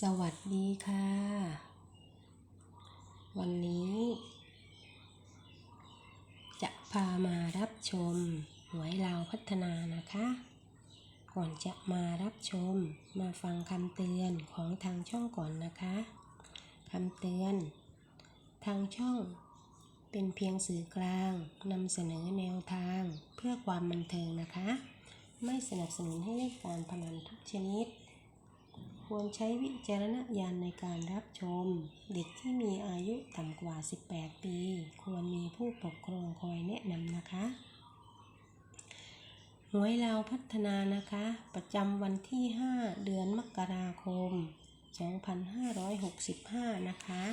สวัสดีค่ะ วันนี้ จะพามารับชมหวยลาวพัฒนานะคะ ก่อนจะมารับชมมาฟังคำเตือนของทางช่องก่อนนะคะคำเตือน ทางช่องเป็นเพียงสื่อกลางนำเสนอแนวทางเพื่อความบันเทิงนะคะ ไม่สนับสนุนให้เล่นการพนันทุกชนิด ควรใช้วิจารณญาณในการรับชม เด็กที่มีอายุต่ำกว่า 18 ปี ควรมีผู้ปกครองคอยแนะนำนะคะหวยเราพัฒนานะคะ ประจำวันที่ 5 เดือนมกราคม 2565 นะคะ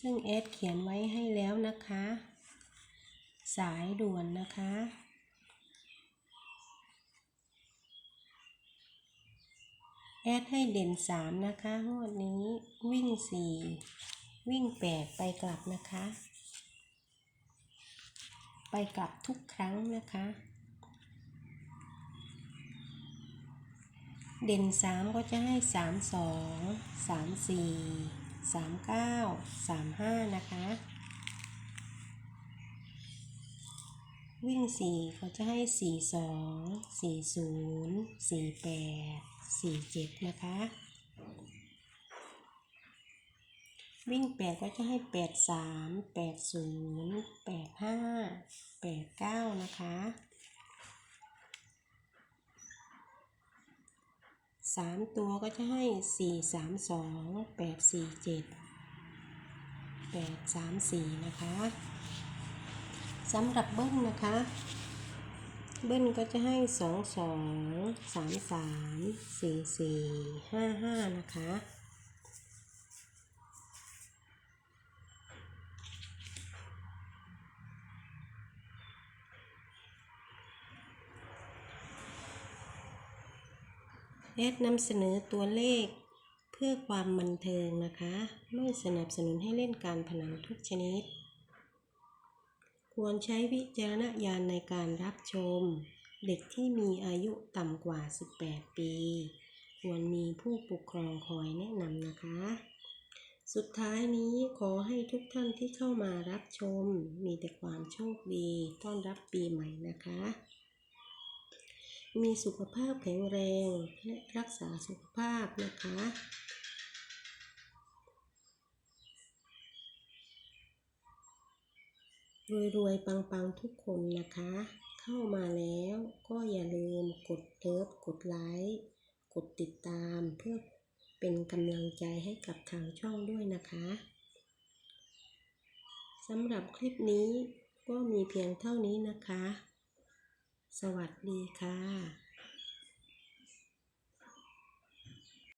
ซึ่งเอสเขียนไว้ให้แล้วนะคะ สายด่วนนะคะ แอดให้เด่นสามนะคะงวดนี้วิ่งสี่วิ่งแปดไปกลับนะคะ ไปกลับทุกครั้งนะคะ เด่นสามก็จะให้สามสองสามสี่สามเก้าสามห้านะคะ วิ่งสี่เขาจะให้สี่สองสี่ศูนย์สี่แปด สี่เจ็ดนะคะ วิ่งแปดก็จะให้แปดสามแปดศูนย์แปดห้าแปดเก้านะคะสามตัวก็จะให้สี่สามสองแปดสี่เจ็ดแปดสามสี่นะคะสำหรับเบิ้ลนะคะ เบิ้ลก็จะให้สองสองสามสามสี่สี่ห้าห้านะคะ แอดนำเสนอตัวเลขเพื่อความบันเทิงนะคะ ไม่สนับสนุนให้เล่นการพนันทุกชนิด ควรใช้วิจารณญาณในการรับชม เด็กที่มีอายุต่ำกว่า 18 ปี ควรมีผู้ปกครองคอยแนะนำนะคะ สุดท้ายนี้ขอให้ทุกท่านที่เข้ามารับชม มีแต่ความโชคดีต้อนรับปีใหม่นะคะ มีสุขภาพแข็งแรงและรักษาสุขภาพนะคะ รวยๆ ปังๆ ทุกคนนะคะ เข้ามาแล้วก็อย่าลืมกดเลิฟกดไลค์กดติดตามเพื่อเป็นกำลังใจให้กับทางช่องด้วยนะคะสำหรับคลิปนี้ก็มีเพียงเท่านี้นะคะ สวัสดีค่ะ